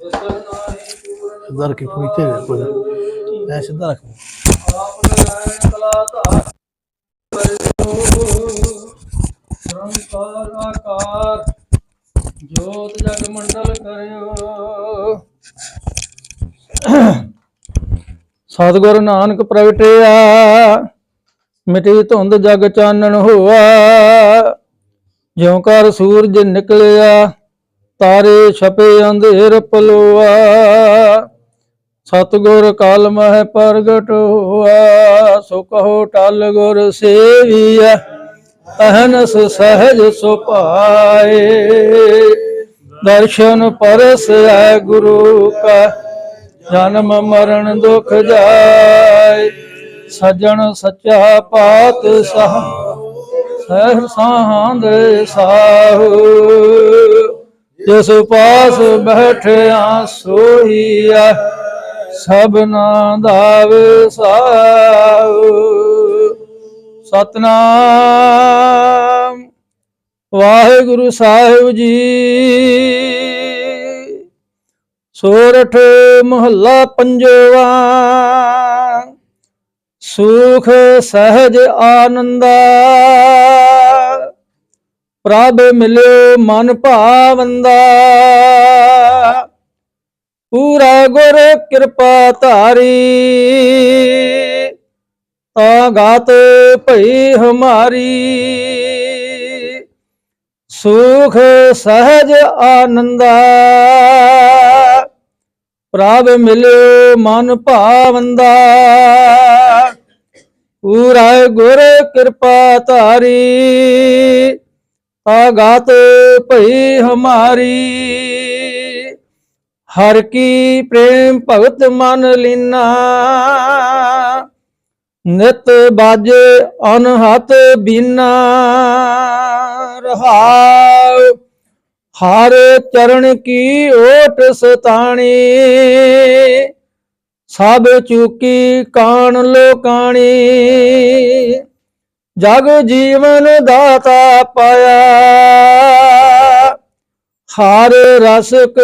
ਸਿੱਧਾ ਰੱਖੀ ਕੋਈ ਤੇ ਕੋਈ ਐ ਸਿੱਧਾ ਰੱਖ ਨਿਰੰਕਾਰ ਆਕਾਰ ਜੋਤ ਜਗ ਸਤਿਗੁਰ ਨਾਨਕ ਪ੍ਰਗਟਿਆ ਮਿਟੀ ਧੁੰਦ ਜਗ ਚਾਨਣ ਹੋਆ ਜਿਉ ਕਰ ਸੂਰਜ ਨਿਕਲਿਆ ਤਾਰੇ ਛਪੇ ਅੰਧੇਰ ਪਲੋਆ। ਸਤਿਗੁਰ ਕਲ ਮਹਿ ਪ੍ਰਗਟ ਹੋਆ। ਸੋ ਕਹੋ ਟਲ ਗੁਰ ਸੇਵੀਐ। ਅਹਨਸ ਸਹਿਜ ਸੁਪਾਏ ਦਰਸ਼ਨ ਪਰਸ ਹੈ ਗੁਰੂ ਕਾ। ਜਨਮ ਮਰਨ ਦੁਖ ਜਾਏ। ਸਜਣ ਸੱਚਾ ਪਾਤ ਸਾਹ। ਸਹਿ ਸਾਹੰਦ ਸਾਹੂ। ਜਿਸ ਪਾਸ ਬੈਠਿਆ ਸੋਹੀਆ ਸਭਨਾ ਦਾ ਵਿਸਾਉ ਸਤਨਾਮ, ਵਾਹਿਗੁਰੂ ਸਾਹਿਬ ਜੀ। ਸੋਰਠ ਮਹੱਲਾ ਪੰਜਵਾ। ਸੁਖ ਸਹਿਜ ਆਨੰਦਾ। ਪ੍ਰਭ ਮਿਲਿਓ ਮਨ ਭਾਵੰਦਾ। ਪੂਰਾ ਗੁਰ ਕਿਰਪਾ ਧਾਰੀ। ਤਾਂ ਗਾਤ ਭਈ ਹਮਾਰੀ। ਸੁਖ ਸਹਿਜ ਆਨੰਦਾ। ਪ੍ਰਭ ਮਿਲਿਓ ਮਨ ਭਾਵੰਦਾ। ਪੂਰਾ ਗੁਰ ਕਿਰਪਾ ਧਾਰੀ। ਆਗਾਤ ਗਾਤ ਭਈ ਹਮਾਰੀ। ਹਰ ਕੀ ਪ੍ਰੇਮ ਭਗਤ ਮਨ ਲੀਨਾ। ਨਿਤ ਬਾਜ ਅਨਹਤ ਬੀਨਾ। ਰਹਾਉ, ਹਰ ਚਰਨ ਕੀ ਓਟ ਸਤਾਣੀ। ਸਭ ਚੁਕੀ ਕਾਣ ਲੋਕਾਣੀ। ਜਗ ਜੀਵਨ ਦਾਤਾ ਪਾਇਆ। ਹਰ ਰਸਕ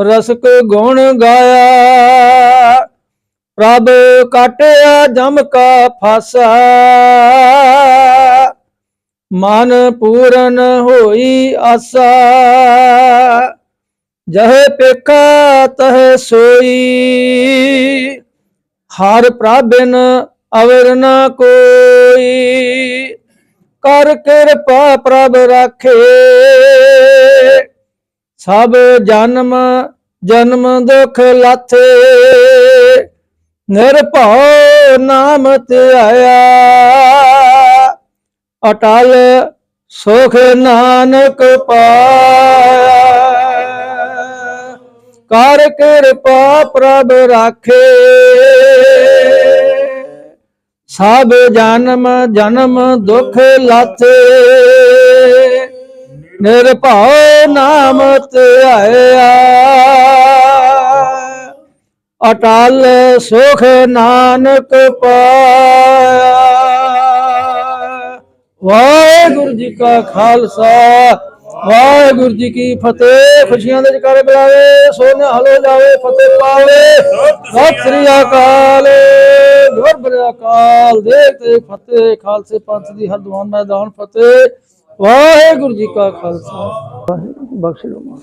ਰਸਕ ਗੁਣ ਗਾਇਆ। ਪ੍ਰਭ ਕਟਿਆ ਜਮ ਕਾ ਫਾਸਾ। ਮਨ ਪੂਰਨ ਹੋਈ ਆਸਾ। ਜਹ ਪੇਖਾ ਤਹ ਸੋਈ। ਹਰ ਪ੍ਰਭਨ ਅਵਰ ਨਾ ਕੋਈ। ਕਰ ਕਿਰਪਾ ਪ੍ਰਭ ਰਾਖੇ। ਸਭ ਜਨਮ ਜਨਮ ਦੁਖ ਲਾਥੇ। ਨਿਰਭਉ ਨਾਮ ਧਿਆਇਆ ਅਟਲ ਸੁਖ ਨਾਨਕ ਪਾਇਆ। ਕਰ ਕਿਰਪਾ ਪ੍ਰਭ ਰਾਖੇ। ਸਭ ਜਨਮ ਜਨਮ ਦੁਖ ਲਾਥੇ ਨਿਰਭਉ ਨਾਮ ਧਿਆਇਆ ਅਟਲ ਸੁਖ ਨਾਨਕ ਪਾਇਆ। ਵਾਹਿਗੁਰੂ ਜੀ ਕਾ ਖਾਲਸਾ, ਵਾਹਿਗੁਰੂ ਜੀ ਕੀ ਫਤਿਹ। ਖੁਸ਼ੀਆਂ ਦੇ ਜਕਾਰੇ ਬੁਲਾਵੇ ਸੋਨੇ ਹਲੋ ਜਾਵੇ, ਫਤਿਹ ਪਾਵੇ। ਸਤਿ ਸ੍ਰੀ ਅਕਾਲ ਗੁਰ ਬਰੇ ਅਕਾਲ ਦੇ ਤੇ ਫਤਿਹ, ਖਾਲਸੇ ਪੰਥ ਦੀ ਹਰਦਵਾਨ ਮੈਦਾਨ ਫਤਿਹ। ਵਾਹਿਗੁਰੂ ਜੀ ਕਾ ਖਾਲਸਾ। ਬਖਸ਼ ਲੋ